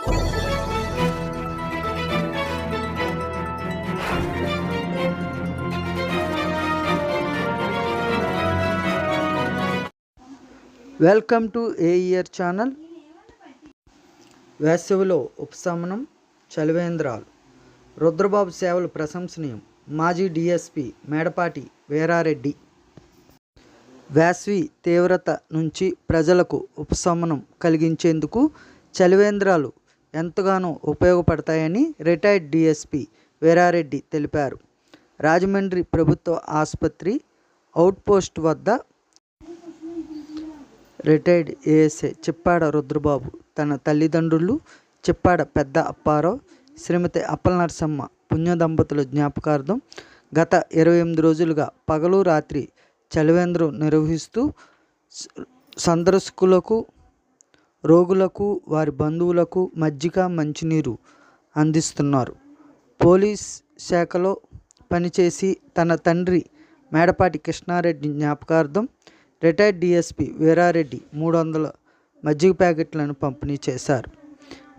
Welcome to ఏఇయర్ channel. వేసవిలో ఉపశమనం చలివేంద్రాలు. రుద్రబాబు సేవలు ప్రశంసనీయం. మాజీ డిఎస్పి మేడపాటి వీరారెడ్డి. వేసవి తీవ్రత నుంచి ప్రజలకు ఉపశమనం కలిగించేందుకు చలివేంద్రాలు ఎంతగానో ఉపయోగపడతాయని రిటైర్డ్ డిఎస్పి వీరారెడ్డి తెలిపారు. రాజమండ్రి ప్రభుత్వ ఆసుపత్రి అవుట్పోస్ట్ వద్ద రిటైర్డ్ ఏఎస్ఏ చిప్పాడ రుద్రబాబు తన తల్లిదండ్రులు చిప్పాడ పెద్ద అప్పారావు శ్రీమతి అప్పల నరసమ్మ పుణ్య దంపతుల జ్ఞాపకార్థం గత ఇరవై ఎనిమిది రోజులుగా పగలు రాత్రి చలివేంద్రం నిర్వహిస్తూ సందర్శకులకు రోగులకు వారి బంధువులకు మజ్జిగ మంచినీరు అందిస్తున్నారు. పోలీస్ శాఖలో పనిచేసి తన తండ్రి మేడపాటి కృష్ణారెడ్డి జ్ఞాపకార్థం రిటైర్డ్ డిఎస్పి వీరారెడ్డి మూడు వందల మజ్జిగ ప్యాకెట్లను పంపిణీ చేశారు.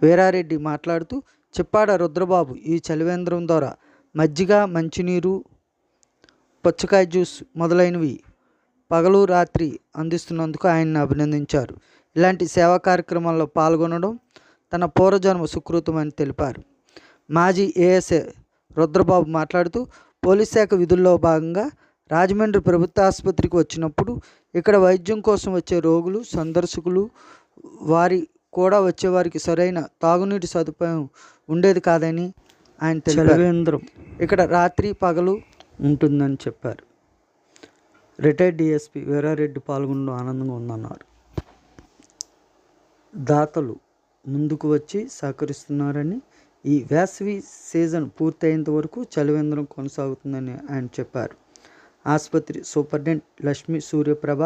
వీరారెడ్డి మాట్లాడుతూ చిప్పాడ రుద్రబాబు ఈ చలివేంద్రం ద్వారా మజ్జిగ మంచినీరు పుచ్చకాయ జ్యూస్ మొదలైనవి పగలు రాత్రి అందిస్తున్నందుకు ఆయన్ని అభినందించారు. ఇలాంటి సేవా కార్యక్రమాల్లో పాల్గొనడం తన పూర్వజన్మ సుకృతమని తెలిపారు. మాజీ ఏఎస్ఏ రుద్రబాబు మాట్లాడుతూ పోలీస్ శాఖ విధుల్లో భాగంగా రాజమండ్రి ప్రభుత్వ ఆసుపత్రికి వచ్చినప్పుడు ఇక్కడ వైద్యం కోసం వచ్చే రోగులు సందర్శకులు వారి కూడా వచ్చేవారికి సరైన తాగునీటి సదుపాయం ఉండేది కాదని ఆయన తెలిపారు. ఇక్కడ రాత్రి పగలు ఉంటుందని చెప్పారు. రిటైర్డ్ డిఎస్పి వీరారెడ్డి పాల్గొనడం ఆనందంగా ఉందన్నారు. దాతలు ముందుకు వచ్చి సహకరిస్తున్నారని ఈ వేసవి సీజన్ పూర్తయ్యేంత వరకు చలివేంద్రం కొనసాగుతుందని ఆయన చెప్పారు. ఆసుపత్రి superintendent Lakshmi Suryaprabha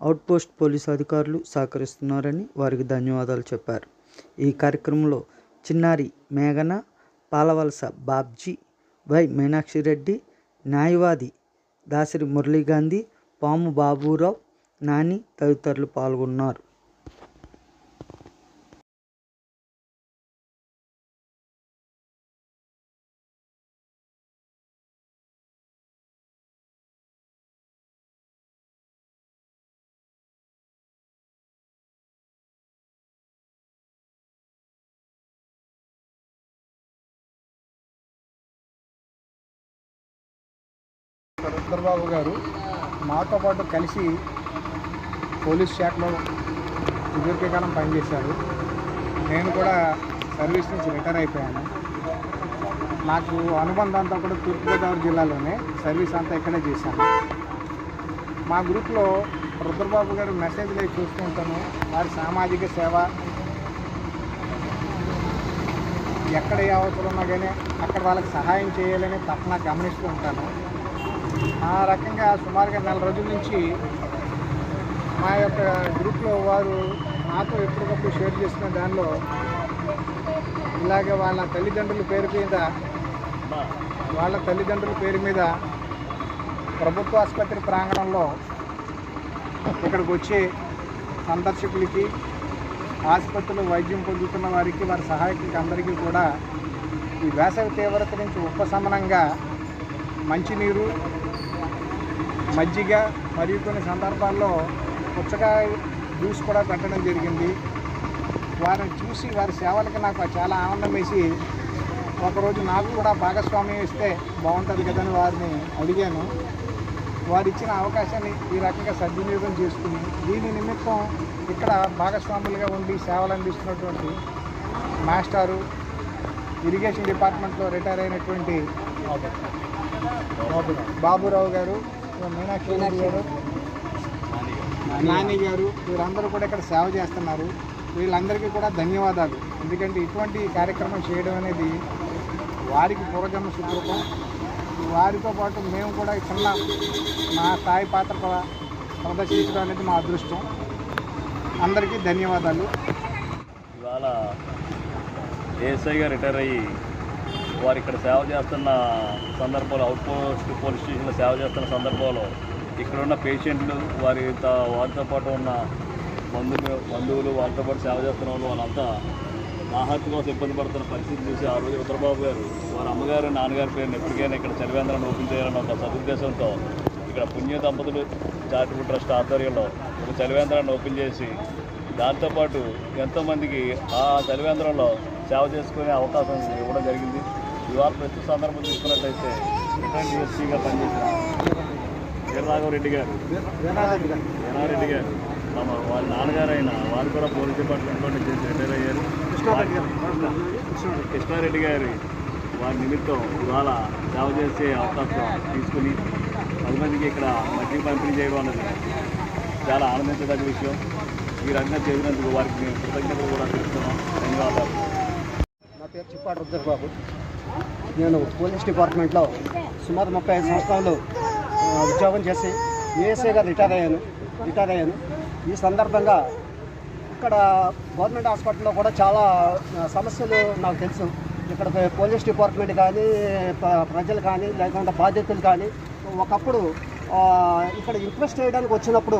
outpost police అధికారులు సహకరిస్తున్నారని వారికి ధన్యవాదాలు చెప్పారు. ఈ కార్యక్రమంలో చిన్నారి మేఘన పాలవలస బాబ్జీ వై మీనాక్షి రెడ్డి న్యాయవాది దాసరి మురళీగాంధీ పాము బాబురావు నాని తదితరులు పాల్గొన్నారు. రుద్రబాబు గారు మాతో పాటు కలిసి పోలీస్ శాఖలో సుదీర్ఘకాలం పనిచేశారు. నేను కూడా సర్వీస్ నుంచి రిటైర్ అయిపోయాను. నాకు అనుబంధం అంతా కూడా తూర్పుగోదావరి జిల్లాలోనే సర్వీస్ అంతా ఇక్కడే చేశాను. మా గ్రూప్లో రుద్రబాబు గారు మెసేజ్లు అవి వారి సామాజిక సేవ ఎక్కడ ఏ అవసరం ఉన్నా కానీ అక్కడ వాళ్ళకి సహాయం చేయాలని తప్పన గమనిస్తూ ఉంటాను. ఆ రకంగా సుమారుగా నెల రోజుల నుంచి మా యొక్క గ్రూప్లో వారు నాతో ఎప్పటికప్పుడు షేర్ చేసుకునే దానిలో ఇలాగే వాళ్ళ తల్లిదండ్రుల పేరు మీద వాళ్ళ తల్లిదండ్రుల పేరు మీద ప్రభుత్వ ఆసుపత్రి ప్రాంగణంలో ఇక్కడికి వచ్చే సందర్శకులకి ఆసుపత్రిలో వైద్యం పొందుతున్న వారికి వారి సహాయకులకి అందరికీ కూడా ఈ వేసవి తీవ్రత నుంచి ఉపశమనంగా మంచినీరు మజ్జిగ మరియు కొన్ని సందర్భాల్లో పుచ్చకాయ జ్యూస్ కూడా పెట్టడం జరిగింది. వారిని చూసి వారి సేవలకి నాకు చాలా ఆనందం వేసి ఒకరోజు నాకు కూడా భాగస్వామ్యం ఇస్తే బాగుంటుంది కదని వారిని అడిగాను. వారు ఇచ్చిన అవకాశాన్ని ఈ రకంగా సద్వినియోగం చేసుకుని దీని నిమిత్తం ఇక్కడ భాగస్వాములుగా ఉండి సేవలు అందిస్తున్నటువంటి మాస్టారు ఇరిగేషన్ డిపార్ట్మెంట్లో రిటైర్ అయినటువంటి బాబురావు గారు మీనాక్షి గారు నాని గారు వీరందరూ కూడా ఇక్కడ సేవ చేస్తున్నారు. వీళ్ళందరికీ కూడా ధన్యవాదాలు. ఎందుకంటే ఇటువంటి కార్యక్రమం చేయడం అనేది వారికి పూర్వజన్మ సుకృతం వారితో పాటు మేము కూడా చిన్న మా స్థాయి పాత్ర కూడా ప్రదర్శించడం అనేది మా అదృష్టం. అందరికీ ధన్యవాదాలు. ఇవాళ ఏఎస్ఐగా రిటైర్ అయ్యి వారు ఇక్కడ సేవ చేస్తున్న సందర్భంలో అవుట్ పోస్ట్ పోలీస్ స్టేషన్లో సేవ చేస్తున్న సందర్భంలో ఇక్కడ ఉన్న పేషెంట్లు వారి త- వారితో పాటు ఉన్న బంధువులు బంధువులు వారితో పాటు సేవ చేస్తున్న వాళ్ళు వాళ్ళంతా ఆహార్తి కోసం ఇబ్బంది పడుతున్న పరిస్థితి చూసి ఆ రోజు ఉత్తరబాబు గారు వారి అమ్మగారు నాన్నగారి పేరుని ఎప్పటికైనా ఇక్కడ చలివేంద్రాన్ని ఓపెన్ చేయాలన్న ఒక సదుద్దేశంతో ఇక్కడ పుణ్య దంపతులు చారిటబుల్ ట్రస్ట్ ఆధ్వర్యంలో ఒక చలివేంద్రాన్ని ఓపెన్ చేసి దాంతోపాటు ఎంతోమందికి ఆ చలివేంద్రంలో సేవ చేసుకునే అవకాశం ఇవ్వడం జరిగింది. ఇవాళ ప్రతి సందర్భం తీసుకున్నట్లయితే రిటర్న్ డిఎస్సీగా పనిచేసిన వీరరాఘవరెడ్డి గారు. వీరారెడ్డి గారు. తమ వాళ్ళ నాన్నగారు అయిన వారు కూడా పోలీస్ డిపార్ట్మెంట్లో చేసి రిటైర్ అయ్యారు. కృష్ణారెడ్డి గారి వారి నిమిత్తం ఇవాళ సేవ చేసే అవకాశం తీసుకుని పది మందికి ఇక్కడ మద్యం పంపిణీ చేయడం అన్నది చాలా ఆనందించదగ్గ విషయం. ఈ రంగం చేసినందుకు వారికి మేము కృతజ్ఞతలు కూడా తెలుస్తున్నాం ధన్యవాదాలు. నా పేరు చిప్పాటి రుద్రబాబు. నేను పోలీస్ డిపార్ట్మెంట్లో సుమారు ముప్పై ఐదు సంవత్సరాలు ఉద్యోగం చేసి ఏఎస్ఐగా రిటైర్ అయ్యాను రిటైర్ అయ్యాను. ఈ సందర్భంగా ఇక్కడ గవర్నమెంట్ హాస్పిటల్లో కూడా చాలా సమస్యలు నాకు తెలుసు. ఇక్కడ పోలీస్ డిపార్ట్మెంట్ కానీ ప్రజలు కానీ లేకుండా బాధ్యతలు కానీ ఒకప్పుడు ఇక్కడ ఇంట్రెస్ట్ చేయడానికి వచ్చినప్పుడు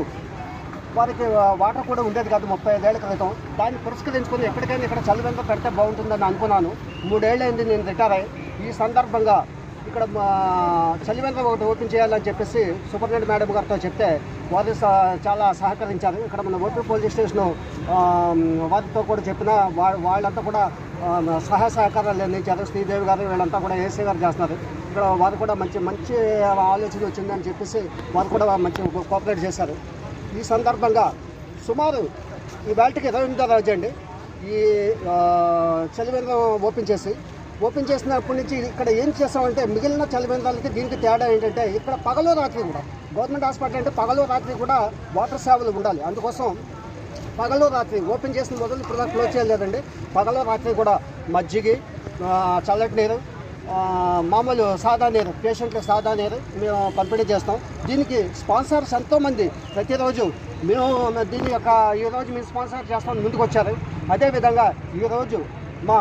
వారికి వాటర్ కూడా ఉండేది కాదు ముప్పై ఐదేళ్ళ క్రితం. దాన్ని పురస్కరించుకొని ఎక్కడికైనా ఇక్కడ చలివెంద పెడితే బాగుంటుందని అనుకున్నాను. మూడేళ్ళైంది నేను రిటైర్ అయ్యి. ఈ సందర్భంగా ఇక్కడ మా ఒకటి ఓపెన్ చేయాలని చెప్పేసి సూపరింటెండెంట్ మేడం గారితో చెప్తే వారు స- చాలా సహకరించారు. ఇక్కడ మన ఓపీ పోలీస్ స్టేషన్ వారితో కూడా చెప్పిన వా- వాళ్ళంతా కూడా సహాయ సహకారాలు అందించారు. శ్రీదేవి గారు వీళ్ళంతా కూడా ఏసీ గారు చేస్తున్నారు. ఇక్కడ వారు కూడా మంచి మంచి ఆలోచన వచ్చిందని చెప్పేసి వారు కూడా మంచి కోఆపరేట్ చేశారు. ఈ సందర్భంగా సుమారు ఈ వేల్ట్కి ఇరవై ఎనిమిదో రోజు అండి. ఈ చలివేంద్రం ఓపెన్ చేసి ఓపెన్ చేసినప్పటి నుంచి ఇక్కడ ఏం చేస్తామంటే మిగిలిన చలివేంద్రాలకి దీనికి తేడా ఏంటంటే ఇక్కడ పగలు రాత్రి కూడా గవర్నమెంట్ హాస్పిటల్ అంటే పగలు రాత్రి కూడా వాటర్ సేవలు ఉండాలి. అందుకోసం పగలు రాత్రి ఓపెన్ చేసిన మొదలు ఇప్పుడు క్లోజ్ చేయలేదండి. పగలు రాత్రి కూడా మజ్జిగి చల్లటి నీరు మామూలు సాదా నీరు పేషెంట్ల సాదా నీరు మేము పంపిణీ చేస్తాం. దీనికి స్పాన్సర్స్ ఎంతోమంది ప్రతిరోజు మేము దీని యొక్క ఈరోజు మేము స్పాన్సర్ చేస్తాం ముందుకు వచ్చారు అదేవిధంగా ఈరోజు మా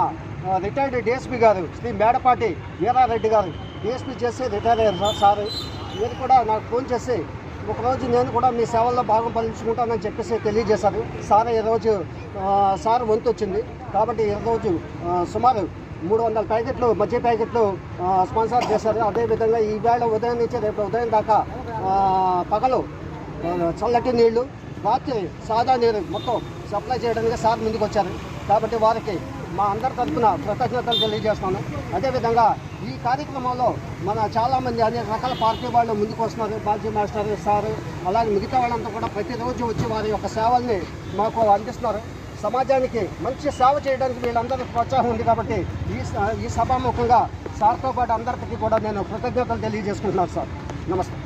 రిటైర్డ్ డిఎస్పీ గారు శ్రీ మేడపాటి వీరారెడ్డి గారు డిఎస్పీ చేసి రిటైర్ అయ్యారు సార్ సార్. మీరు కూడా నాకు ఫోన్ చేసి ఒకరోజు నేను కూడా మీ సేవల్లో భాగం పాలించుకుంటానని చెప్పేసి తెలియజేశారు. సార్ ఈరోజు సార్ వంతు వచ్చింది కాబట్టి ఈరోజు సుమారు మూడు వందల ప్యాకెట్లు మధ్య ప్యాకెట్లు స్పాన్సర్ చేశారు. అదేవిధంగా ఈ ఉదయం నుంచి రేపు ఉదయం దాకా పగలు చల్లటి నీళ్ళు రాత్రి సాదా నీరు మొత్తం సప్లై చేయడానికి సార్ ముందుకు వచ్చారు. కాబట్టి వారికి మా అందరి తరఫున కృతజ్ఞతలు తెలియజేస్తున్నాను. అదేవిధంగా ఈ కార్యక్రమంలో మన చాలామంది అనేక రకాల పార్టీ వాళ్ళు ముందుకు వస్తున్నారు. బాజీ మాస్టర్ సార్ అలాగే మిగతా వాళ్ళంతా కూడా ప్రతిరోజు వచ్చి వారి యొక్క సేవల్ని మాకు అందిస్తున్నారు. సమాజానికి మంచి సేవ చేయడానికి వీళ్ళందరికీ ప్రోత్సాహం ఉంది కాబట్టి ఈ ఈ సభాముఖంగా సార్తో పాటు అందరికీ కూడా నేను కృతజ్ఞతలు తెలియజేసుకుంటున్నాను సార్. నమస్తే.